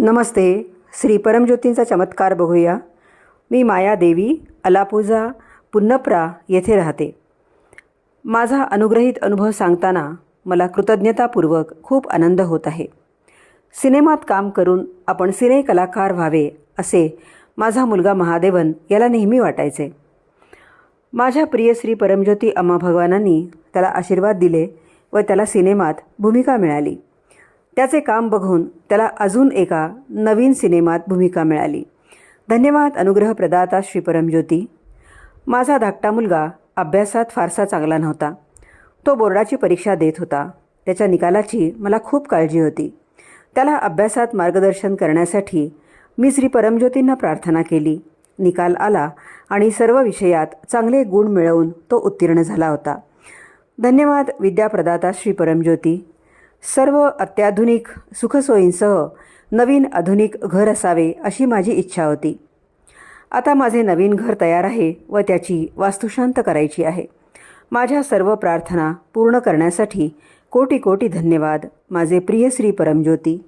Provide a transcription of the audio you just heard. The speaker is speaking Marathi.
नमस्ते श्री परमज्योतींचा चमत्कार बघूया. मी माया देवी अलापूजा पुन्नप्रा येथे राहते. माझा अनुग्रहित अनुभव सांगताना मला कृतज्ञतापूर्वक खूप आनंद होत आहे. सिनेमात काम करून आपण सिने कलाकार व्हावे असे माझा मुलगा महादेवन याला नेहमी वाटायचे. माझ्या प्रिय श्री परमज्योती अम्मा भगवानांनी त्याला आशीर्वाद दिले व त्याला सिनेमात भूमिका मिळाली. त्याचे काम बघून त्याला अजून एका नवीन सिनेमात भूमिका मिळाली. धन्यवाद अनुग्रह प्रदाता श्री परमज्योती. माझा धाकटा मुलगा अभ्यासात फारसा चांगला नव्हता. तो बोर्डाची परीक्षा देत होता. त्याच्या निकालाची मला खूप काळजी होती. त्याला अभ्यासात मार्गदर्शन करण्यासाठी मी श्री परमज्योतींना प्रार्थना केली. निकाल आला आणि सर्व विषयात चांगले गुण मिळवून तो उत्तीर्ण झाला होता. धन्यवाद विद्याप्रदाता श्री परमज्योती. सर्व अत्याधुनिक सुखसोयींसह नवीन आधुनिक घर असावे अशी माझी इच्छा होती. आता माझे नवीन घर तयार आहे व त्याची वास्तुशांत करायची आहे. माझ्या सर्व प्रार्थना पूर्ण करण्यासाठी कोटी कोटी धन्यवाद. माझे प्रिय श्री परमज्योती.